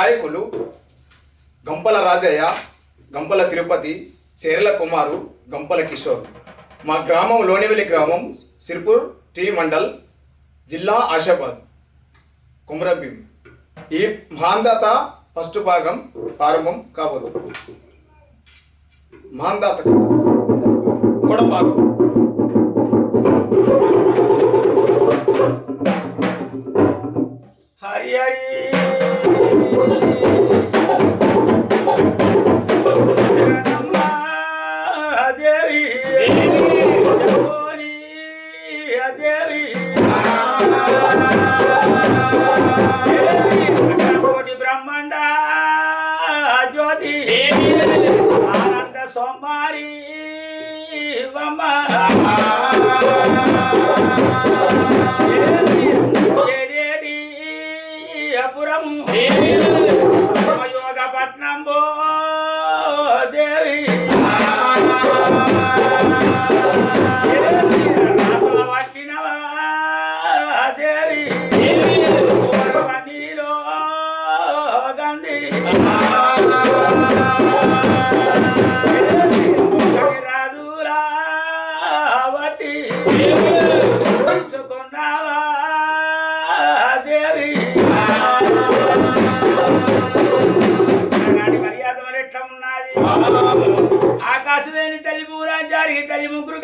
గాయకులు గంపల రాజయ్య గంపల తిరుపతి చేరల కుమారు గంపల కిషోర్. మా గ్రామం లోనివెల్లి గ్రామం సిర్పూర్ టీ మండల్ జిల్లా ఆషాబాద్ కుమ్రభీం. ఈ మహాందాత ఫస్ట్ భాగం ప్రారంభం కాబోదు. మహాందాత కూడా భాగం అపురం యోగపట్నం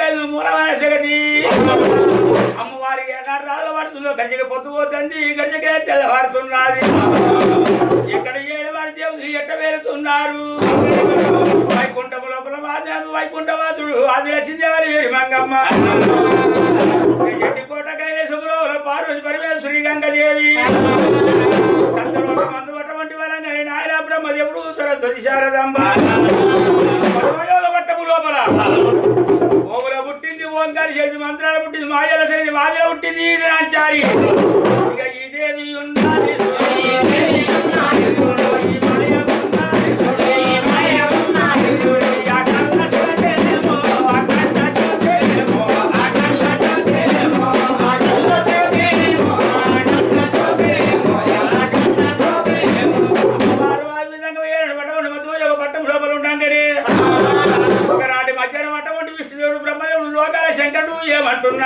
లేదు మూలమైన జగతి అమ్మవారికి ఎన్నాళ్ళు పడుతుందో గంజక పొద్దు పోతుంది గంజకే తెల్లవారుతున్నది. ఎక్కడ ఏడువారి దేవుడు ఎట్ట వేరుతున్నారు వైకుంఠ లోపల వాదాము వైకుంఠవాసుడు అది లక్ష్మీదేవి ఏరి మంగమ్మ. ఎట్టి కోట కైలాసములో పార్వతి పరమేశ్వరి గంగదేవి సంతలోక మందువటువంటి వరంగని నాయన బ్రహ్మదేవుడు సరస్వతి శారదంబ. పట్టము లోపల ఓంకారి చేతి మంత్రాలు పుట్టింది మాయల చేతి వాదిల పుట్టింది ఇది నాచారి ఇక ఇదేవి దేవి ఉన్నది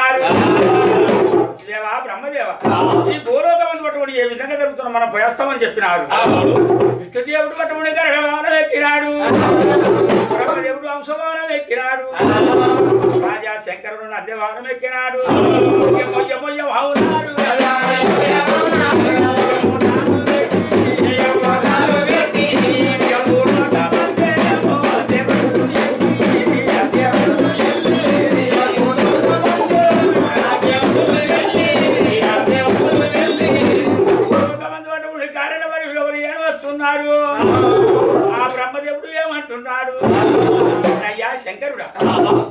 ఏమంటున్నారు దేవా బ్రహ్మదేవ ఈ భూలోకం పట్టుబడి ఏ విధంగా జరుగుతున్నా మనం పోయేస్తామని చెప్పినారు. విష్ణుదేవుడు పట్టుబడి గర్భభవనం ఎక్కినాడు. బ్రహ్మదేవుడు అంశభవనం ఎక్కినాడు. రాజా శంకరుడు నద్యభవనం ఎక్కినాడు. మొయ్య మొయ్య భావునాడు శంకరుడా?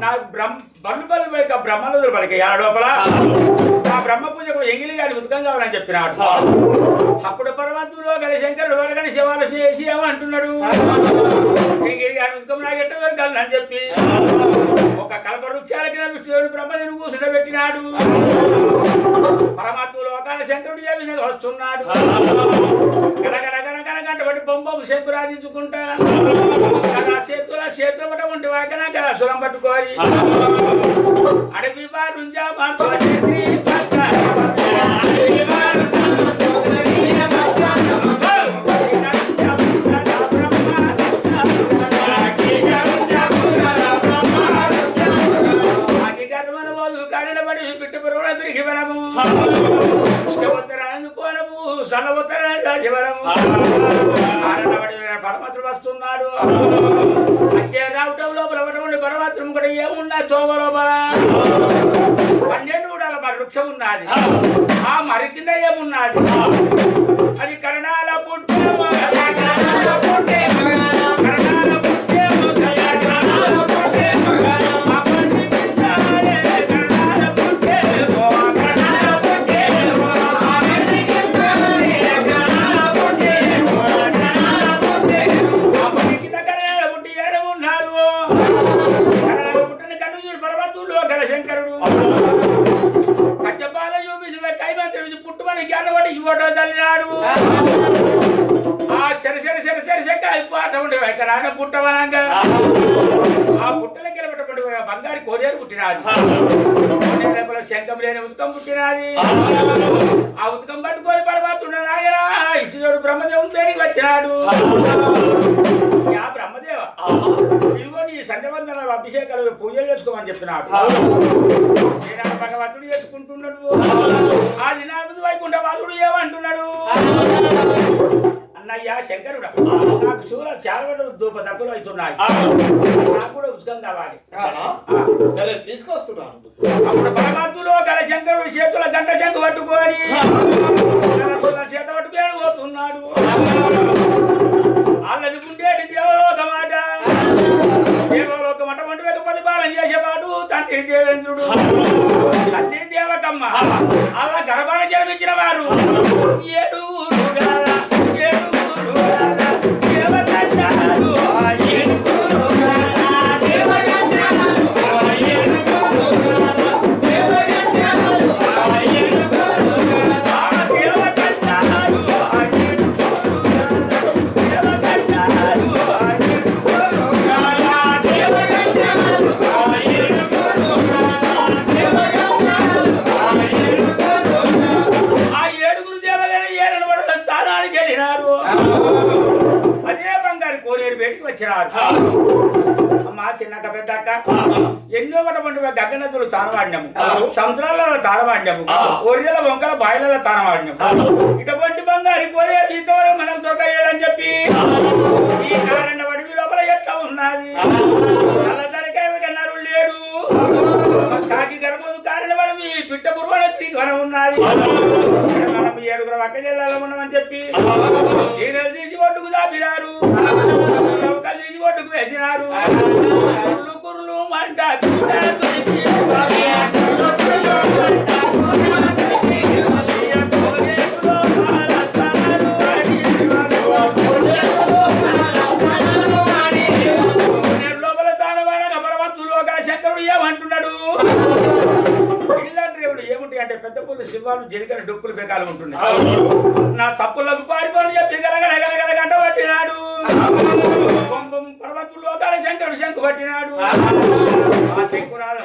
నా బ్రహ్మ బల్లు బల్లు పలిక బ్రహ్మనదులు పలిక ఆ లోపల? ఆ బ్రహ్మ పూజకు ఎంగిలి గారి ఉద్గం కావాలని చెప్పినాడు. అప్పుడు పరమాత్మలో గల శంకరుడు వరగని శివాలు చేసి ఏమంటున్నాడు ఎంగిలి గారి ఉద్గం నాకు ఎట్ట దొరకాలని అని చెప్పి. ఒక కలప వృక్షాల కింద విష్ణుదేవుడు బ్రహ్మదేవుడు కూర్చుండబెట్టినాడు. పరమాత్మ లోకాల శంకరుడు ఏ విధంగా వస్తున్నాడు? గడగడగడ గంటబడి బొమ్మం శంకురాదించుకుంటా గన చేతుల చేతుల ఉంటే వాకన గసురం పట్టుకోరి అడవి బారుంజా మాతో పరమాత్ముడు వస్తున్నాడు. వచ్చే రావటం లోపల కూడా ఏమున్నా లోపల పన్నెండు కూడా మరి వృక్షం ఉన్నది. ఆ మరి కింద ఏమున్నది? అది కరణాల పుట్టే. చెర చెర చెర చెక్క పాట ఉండే ఇక్కడ ఆయన పుట్టవనంగా ఆ. పుట్టలకి వెళ్ళబెట్టబడి బంగారు కోరేరు పుట్టినాది. శంఖం లేని ఉతకం పుట్టినాది. ఆ. ఉతకం పట్టుకొని పరమాత్ముడు నాయనా ఇష్టడు బ్రహ్మదేవుని పేడికి వచ్చినాడు. యా బ్రహ్మదేవ ఇదిగో నీ సంధ్యవందనాలు అభిషేకాలు పూజలు చేసుకోమని చెప్తున్నాడు. భగవంతుడు చేసుకుంటున్నాడు. ఆ. దినాడు వైకుంఠ వాసుడు ఏమంటున్నాడు? అన్నయ్య శంకరుడా నాకు శూల చాలా దూప దప్పులు అవుతున్నాయి. నాకు కూడా ఉచితం కావాలి. సరే తీసుకొస్తున్నాను. అప్పుడు పరమాత్ములో గల శంకరుడు చేతుల గంట చెంక పట్టుకొని చేత పట్టుకొని పోతున్నాడు. వాళ్ళది ఉండేటి దేవలోక మాట. దేవలోక మాట వంటి మీద పరిపాలన చేసేవాడు తండ్రి దేవేంద్రుడు. తల్లి దేవకమ్మ అలా గర్భాన జన్మించిన వారు ఏడు గగ్గనదులు తానవాడినాము సముద్రాలలో తానవాడినాము ఒరిజల వంకల బాయిలలో తానవాడినాము ఇటువంటి బంగారు కోరే ఇంతవరకు మనం దొరకలేదని చెప్పి ఈ కారణ వడివి లోపల ఎట్లా ఉన్నది? నల్ల తలకాయ కన్నారు లేడు. కాకి గర్భము కారణ వడివి పిట్ట పురువన త్రికొన ఉన్నది. మనం ఏడుగురు అక్క జిల్లాలో ఉన్నామని చెప్పి చీరలు తీసి ఒడ్డుకు దాపినారు. తీసి ఒడ్డుకు వేసినారు. కుర్లు మంట సింహాలు జరిగిన డొక్కులు బేకాలు ఉంటున్నాయి నా సప్పులకు పారిపోని చెప్పి గలగల గలగల గంట పట్టినాడు. పర్వతులు లోకాల శంకరుడు శంకు పట్టినాడు. ఆ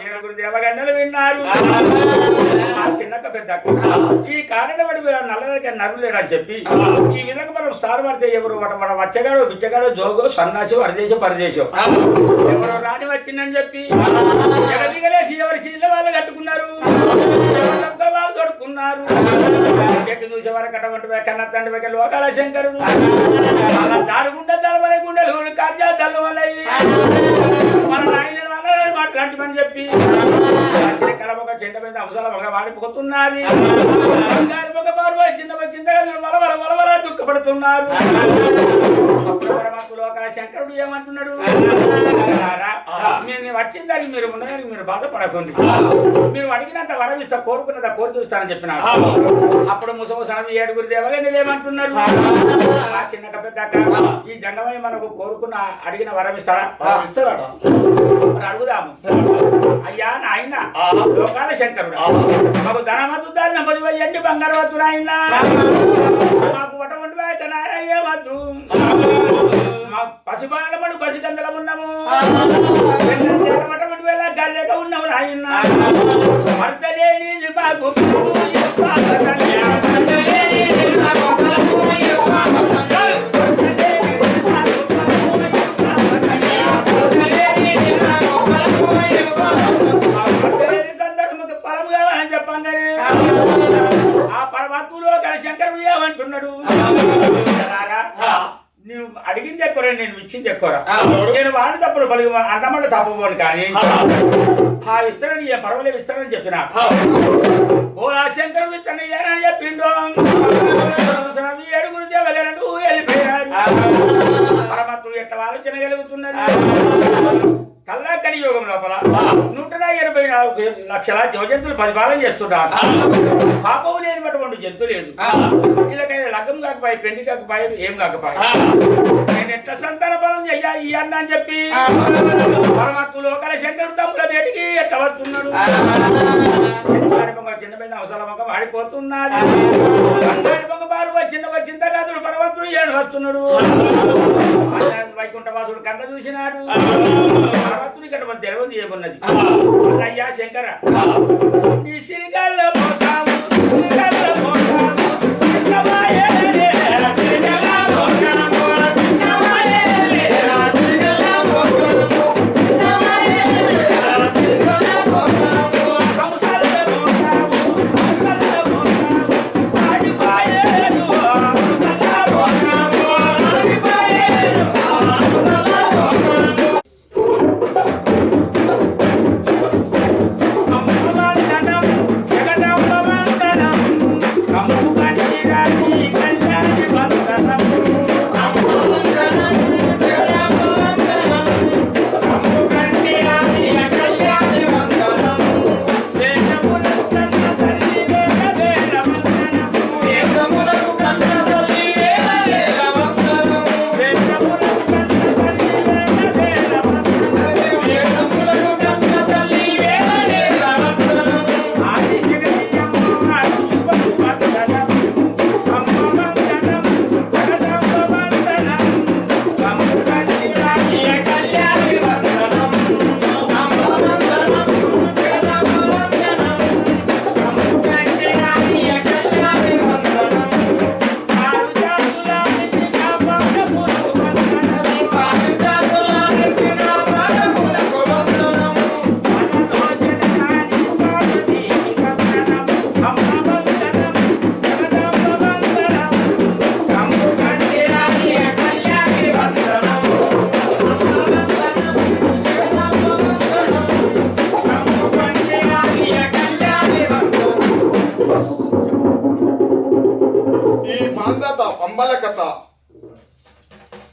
ఏడుగురు దేవగంటలు విన్నారు. ఆ చిన్నక్క పెద్ద ఈ కారణపడి నల్లదరికి నరులేడు అని చెప్పి ఈ విధంగా మనం సార్ పడితే ఎవరు? మన మన వచ్చగాడు బిచ్చగాడు జోగో సన్నాసి వరదేశం పరదేశం. ఎవరో రాని వచ్చిందని చెప్పి జగదిగలేసి ఎవరి చీల వాళ్ళు కట్టుకున్నారు. ఎవరి దొంగల అటువంటి కన్న తండ్రి లోకాల శంకరుడు అలా దారి గుండె గుండెలు కార్యాలు దళవలై మన నాయన చెప్పి శ్రీకల ఒక చెండ మీద అంశాల ఒక వాడిపోతున్నది ఒక బారు చిన్న చింతగా వలవల వలవల దుఃఖపడుతున్నారు పరమాత్మ లోకాల శంకరుడు ఏమంటున్నాడు? "రారా, నేను వచ్చిన దానికి మీరు ఉండడానికి మీరు బాధపడకండి. మీరు అడిగినంత వరం ఇస్తా కోరుకున్నది కోరిక ఇస్తానని చెప్పినాడు. అప్పుడు ముసముసనం ఏడుగురు దేవగా ఏమంటున్నారు ఆ. చిన్న పెద్ద ఈ జంగమై మనకు కోరుకున్న అడిగిన వరం ఇస్తాడా? ఇస్తాడట మరి అడుగుదాము. అయ్యా నాయన లోకాల శంకరుడు. మాకు ధనమద్దు దాన్ని నమ్మది వెయ్యండి బంగారు వద్దు నాయన. మాకు వటవంటి వాయిత మా గందల ఉన్నాము. గల్లెక ఉన్నాము నాయన మర్దలేని మాకు చెప్పండి. ఏమంటున్నాడు? రారా, నువ్వు అడిగింది ఎక్కువ నేను ఇచ్చింది ఎక్కువ నేను వాడి తప్పుడు పలికి అన్నమాట తప్పబోను కానీ. ఆ. ఇస్తానని ఏ పర్వాలేదు ఇస్తానని చెప్పిన. ఓ ఆ శంకరుడు ఇస్తాను ఏనని చెప్పిండు. కలియుగం లోపల. నూట ఎనభై నాలుగు లక్షల జీవజంతువులు పరిపాలన చేస్తున్నారు. పాపము లేనిటువంటి జంతు లేదు. వీళ్ళకైనా లగ్గం కాకపోయి పెళ్ళి కాకపోయి ఏం కాకపోయి. నేను ఎట్లా సంతాన బలం చెయ్యా ఈ అన్న అని చెప్పి. పరమాత్మ లోకల శంకరుడు తమ్ముల బయటికి ఎట్లా వస్తున్నాడు శంకరారి బొమ్మ చిన్న పెద్ద అవసరం ఒక వాడిపోతున్నది బంగారు బొమ్మ బారు వచ్చిన వచ్చిన కాదుడు పరమాత్ముడు ఏడు వస్తున్నాడు. వైకుంఠవాసుడు కన్న చూసినాడు. భగవంతుని ఇక్కడ మన తెలియదు ఏమున్నది? అయ్యా శంకర. నీ సిరిగాల్లో పోతాము సిరిగాల్లో పోతాము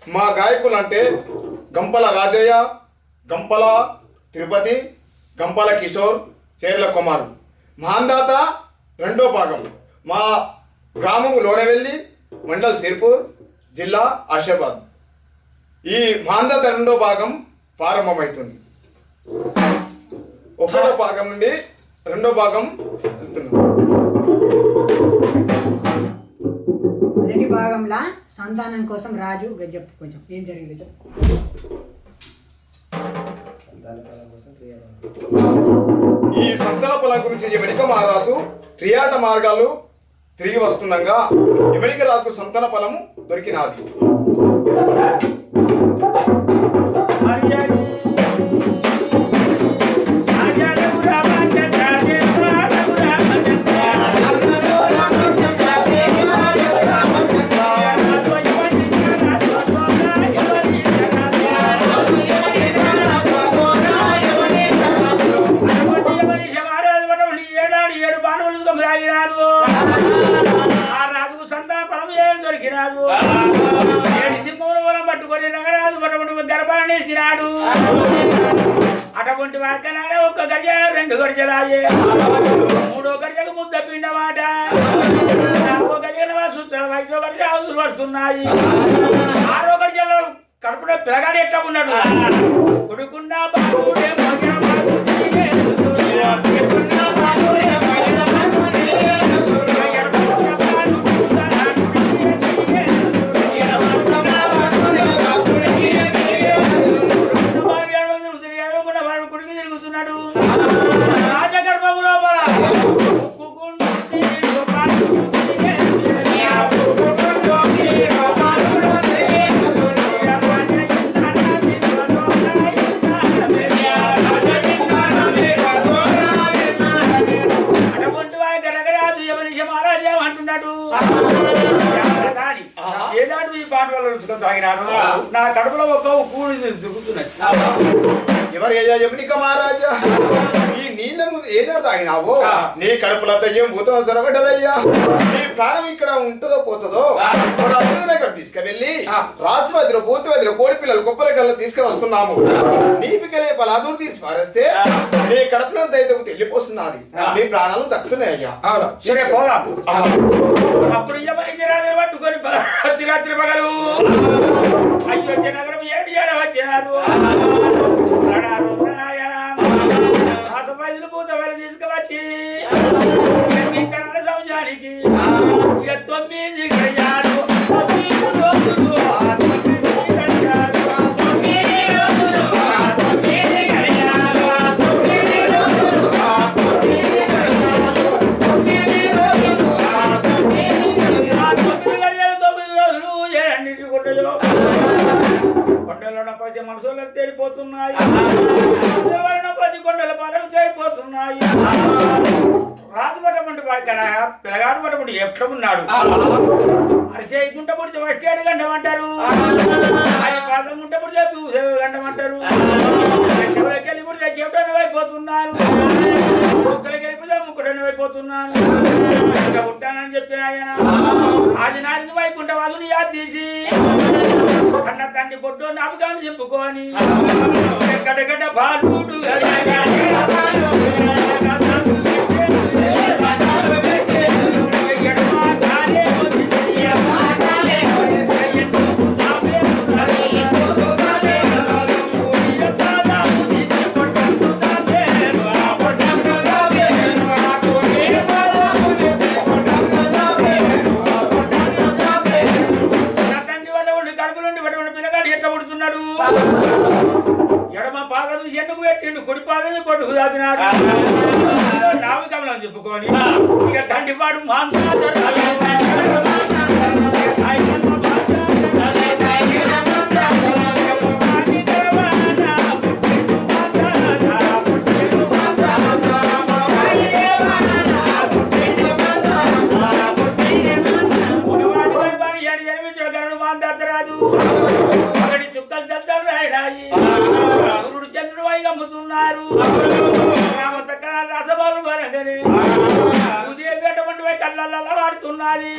మా గాయకులు అంటే గంపల రాజయ్య గంపల తిరుపతి గంపల కిషోర్ చేర్ల కుమార్. మహాందాత రెండో భాగం. మా గ్రామం లోనవెల్లి మండల్ సిర్పూర్ జిల్లా ఆషాబాద్ ఈ మహాందాత రెండో భాగం ప్రారంభమవుతుంది ఒకటో భాగం నుండి రెండో భాగం వెళ్తున్నాం. మొదటి భాగంలో సంతానం కోసం రాజు చెప్పు కొంచెం ఏం జరిగింది చెప్పు ఈ సంతాన పొలం గురించి ఎమెరిక మహారాజు త్రియాట మార్గాలు తిరిగి వస్తుండగా ఎమెరిక రాజుకు సంతాన ఫలము దొరికినాది. పడుతున్నాయి కడుపులో పిల్లగాడు ఎట్లా ఉన్నాడు? కొడుకు రాసు వదిలి పోతు వదిలి కోడి పిల్లలు కుప్పల కల్లా తీసుకువస్తున్నాము. నీపి కలిగే పలాదూరు తీసి పారేస్తే నీ కడుపులో దయ్యకు వెళ్ళిపోతున్నది నీ ప్రాణాలు దక్కుతున్నాయి అయ్యా. సరే పోదాం. అప్పుడు పట్టుకొని రాత్రి రాత్రి పగలు. అయోధ్య నగరం ఏడు ఏడ వచ్చినారు. ప్రణాలు పూతవలు తీసుకువచ్చి తొమ్మిది కొండలో తేలిపోతున్నాయి. ప్రతి కొండల పదవి తేలిపోతున్నాయి. రాజు పట్టమంటే పిల్లగాడు పట్టమంటే ఎక్కడ ఉన్నాడు? అరిసేయకుంట పుడితే వస్టాడు గంటమంటారు. అది పాదం పుడితే పూసేవి గంటమంటారు. చెవులకి వెళ్ళి పుడితే చెవిటని అయిపోతున్నారు ముక్కలకి వెళ్ళి అయిపోతున్నాను. ఇంకా పుట్టానని చెప్పిన ఆయన వైకుంఠ యాద్ తీసి కన్న తండ్రి కొట్టు నాపకాన్ని చెప్పుకొని గడ్డ బాలుడు కడుపు పుడుతున్నాడు ఎడమ పాదం ఎన్నుకు పెట్టిండు? కుడి పాదం కొట్టుకు దాపినాడు. నావి కమలం చెప్పుకొని ఇక తండ్రిపాడు రాదు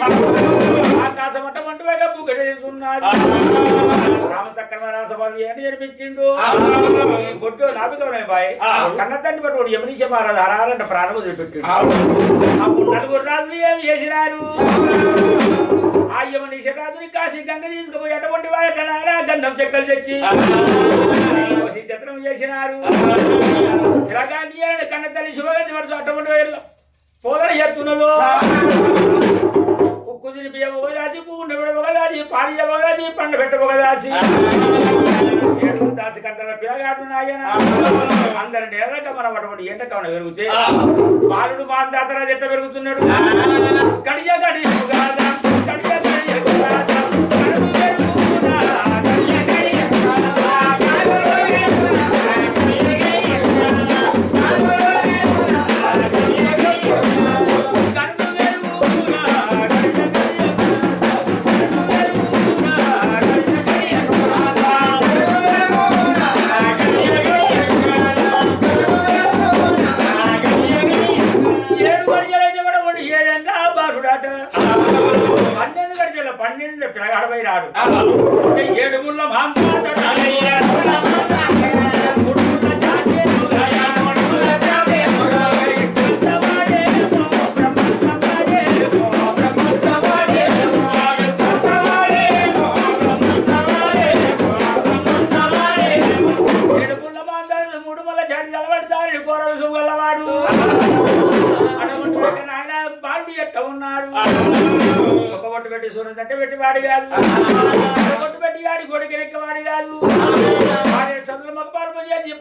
ఆకాశం అట్ట వంటి వేగ బుగ్గడేస్తున్నది రామ చక్రమ రాసవాది అని జరిపించిండు బొట్టు నాపికమే బాయ్. కన్న తండ్రి పట్టు యమనీశ మహారాజు వదిలిపెట్టిండు. అప్పుడు నలుగురు రాజులు చేసినారు? ఆ యమనీశ రాజుని కాశీ గంగ తీసుకుపోయి అటువంటి వాయకనారా గంధం చెక్కలు తెచ్చి సిద్ధం చేసినారు. ఇలాగా కన్న తల్లి శుభగతి వరుస అటువంటి వేళ పోదర బియ్యం ఒకదాచి పువ్వుండ ఒకదాచి పాడియ ఒకదాచి పండు పెట్ట ఒకదాచి. ఏడు దాసి కంటల పిల్లగాడు నాయన అందరి నేలక మనం అటువంటి ఎంటకమన పెరిగితే. బాలుడు మా ఎట్లా పెరుగుతున్నాడు? గడియ గడియ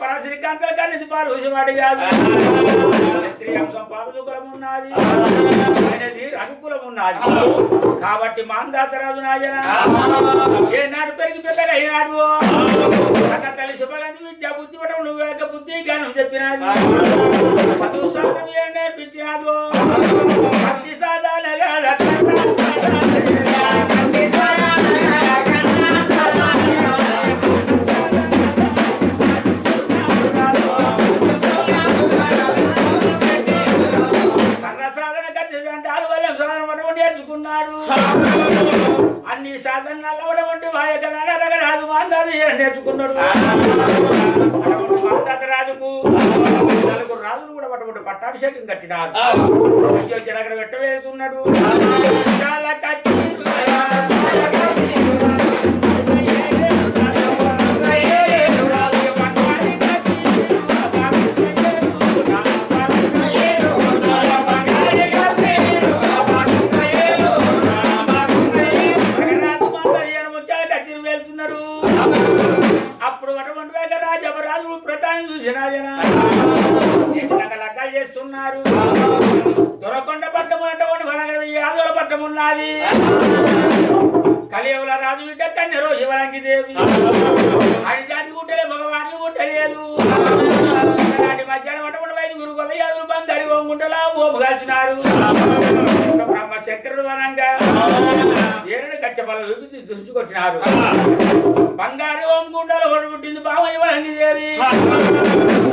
పాలు చేసి పరాశరి పాలు వాడు కాదు స్త్రీ అంశం ఉన్నది. రఘుకులం ఉన్నది. కాబట్టి మాందాతరాజు నాయన ఏనాడు పెరిగి పెద్దగా అయినాడు. తల్లి శుభగంధి విద్య బుద్ధి పడవు నువ్వు యొక్క బుద్ధి జ్ఞానం చెప్పినది. చదువు సంతతి నేర్పించినాదు? భక్తి నేర్చుకున్నాడు అన్ని సాధనలు కూడా ఉండి వాయక రాజు మాందాది నేర్చుకున్నాడు? రాజుకు నలుగురు రాజులు కూడా పట్టుకుంటూ పట్టాభిషేకం కట్టినారు. అయ్యో జనగర పెట్టవేస్తున్నాడు చాలా దేవుల రాజు బిడ్డ కన్నెరో శివరంగి దేవి. ఆడి జాతి గుట్టలే భగవానికి గుట్టలేదు నాటి మధ్యాహ్నం అటువంటి వైద్య గురుకుల యాదులు బందరి ఓంగుంటలా ఓపు కాల్చినారు. బ్రహ్మ శంకరుడు వనంగా ఏడు కచ్చపల్ల చూపి దుంచి కొట్టినారు. బంగారు ఓంగుండలు ఒకటి పుట్టింది బావ ఇవ్వరంగి దేవి.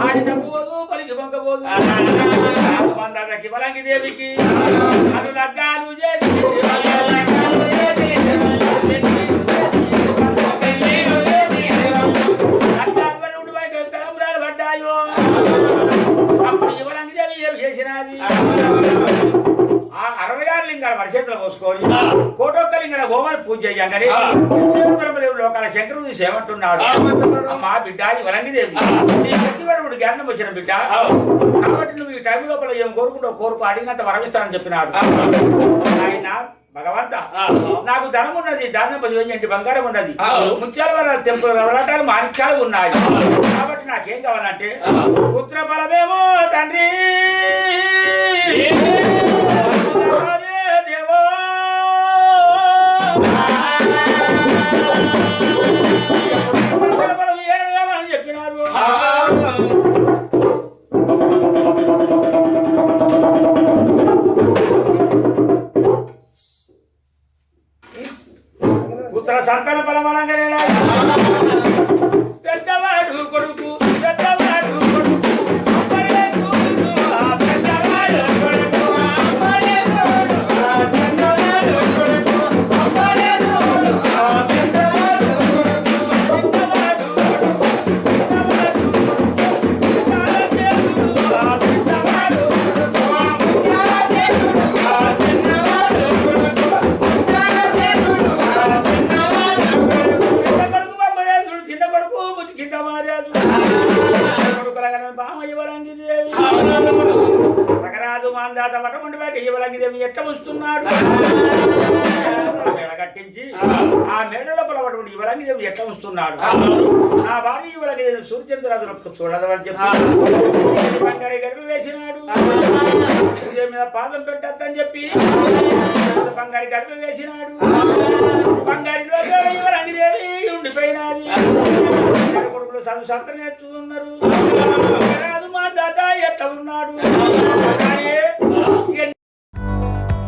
ఆడి తప్పుకోదు పలికి పొంగబోదు మందకి వలంగి దేవికి. అను లగ్గాలు చేసి లగ్గాలు పడ్డాయో ఆ అరవై మన చేతిలో లింగన పూజ చేయంగానే లోకాల శంకరుడు చూసి ఏమంటున్నాడు అమ్మా బిడ్డ ఇవరంగి నీ శక్తివరుడు జ్ఞానం వచ్చిన బిడ్డ కాబట్టి నువ్వు ఈ టైం లోపల ఏం కోరుకుంటావు కోరుకు అడిగినంత వరమిస్తానని చెప్పినాడు ఆయన భగవంత. నాకు ధనం ఉన్నది దానం పది బంగారం ఉన్నది. ముత్యాల వల్ల తెలుపు రవరాటాలు మాణిక్యాలు ఉన్నాయి. కాబట్టి నాకేం కావాలంటే పుత్ర బలమేమో తండ్రి! ఇవ్వలగిదేమి ఎట్ట వస్తున్నాడు కట్టించి ఆ. మెడ లోపల పట్టుకుంటే ఇవ్వలగిదేమి ఎట్ట వస్తున్నాడు నా భార్య ఇవ్వలగిదేవి సూర్యచంద్రాదులకు చూడదని చెప్పి బంగారి గడిపి వేసినాడు. సూర్య మీద పాదం పెట్టద్దని చెప్పి బంగారి గడిపి వేసినాడు. బంగారి ఇవ్వలగిదేవి ఉండిపోయినది. కొడుకులు చదువు సంత నేర్చుకున్నారు. మా దాదా ఎట్ట ఉన్నాడు?